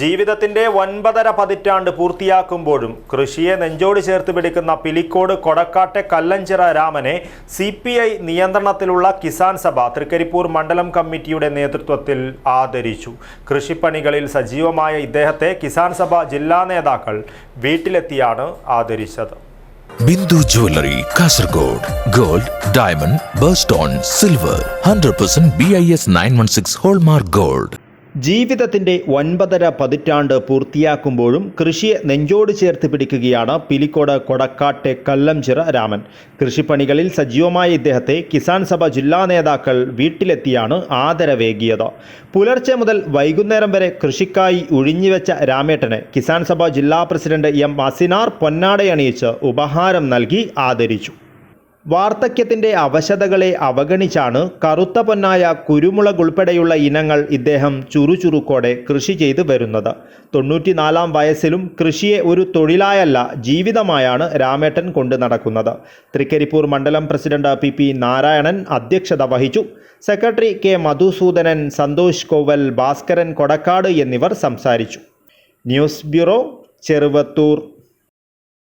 ജീവിതത്തിന്റെ ഒൻപതര പതിറ്റാണ്ട് പൂർത്തിയാക്കുമ്പോഴും കൃഷിയെ നെഞ്ചോട് ചേർത്ത് പിടിക്കുന്ന പിലിക്കോട് കൊടക്കാട്ടെ കല്ലഞ്ചിറ രാമനെ സി പി ഐ നിയന്ത്രണത്തിലുള്ള കിസാൻ സഭ തൃക്കരിപ്പൂർ മണ്ഡലം കമ്മിറ്റിയുടെ നേതൃത്വത്തിൽ ആദരിച്ചു. കൃഷിപ്പണികളിൽ സജീവമായ ഇദ്ദേഹത്തെ കിസാൻ സഭ ജില്ലാ നേതാക്കൾ വീട്ടിലെത്തിയാണ് ആദരിച്ചത്. Bindu jewellery Kasaragod gold diamond birthstone silver hundred percent B I S nine one six hallmark gold. ജീവിതത്തിന്റെ ഒൻപതര പതിറ്റാണ്ട് പൂർത്തിയാക്കുമ്പോഴും കൃഷിയെ നെഞ്ചോട് ചേർത്ത് പിടിക്കുകയാണ് പിലിക്കോട് കൊടക്കാട്ടെ കല്ലംചിറ രാമൻ. കൃഷിപ്പണികളിൽ സജീവമായ ഇദ്ദേഹത്തെ കിസാൻ സഭ ജില്ലാ നേതാക്കൾ വീട്ടിലെത്തിയാണ് ആദരവേകിയത്. പുലർച്ചെ മുതൽ വൈകുന്നേരം വരെ കൃഷിക്കായി ഒഴിഞ്ഞുവെച്ച രാമേട്ടനെ കിസാൻ സഭ ജില്ലാ പ്രസിഡന്റ് എം അസിനാർ പൊന്നാടയണിയിച്ച് ഉപഹാരം നൽകി ആദരിച്ചു. വാർദ്ധക്യത്തിന്റെ അവശതകളെ അവഗണിച്ചാണ് കറുത്ത പൊന്നായ കുരുമുളക് ഉൾപ്പെടെയുള്ള ഇനങ്ങൾ ഇദ്ദേഹം ചുറുചുറുക്കോടെ കൃഷി ചെയ്തു വരുന്നത്. തൊണ്ണൂറ്റിനാലാം വയസ്സിലും കൃഷിയെ ഒരു തൊഴിലായല്ല ജീവിതമായാണ് രാമേട്ടൻ കൊണ്ടു നടക്കുന്നത്. തൃക്കരിപ്പൂർ മണ്ഡലം പ്രസിഡന്റ് പി പി നാരായണൻ അധ്യക്ഷത വഹിച്ചു. സെക്രട്ടറി കെ മധുസൂദനൻ സന്തോഷ് കോവൽ ഭാസ്കരൻ കൊടക്കാട് എന്നിവർ സംസാരിച്ചു. News bureau Cheruvathur.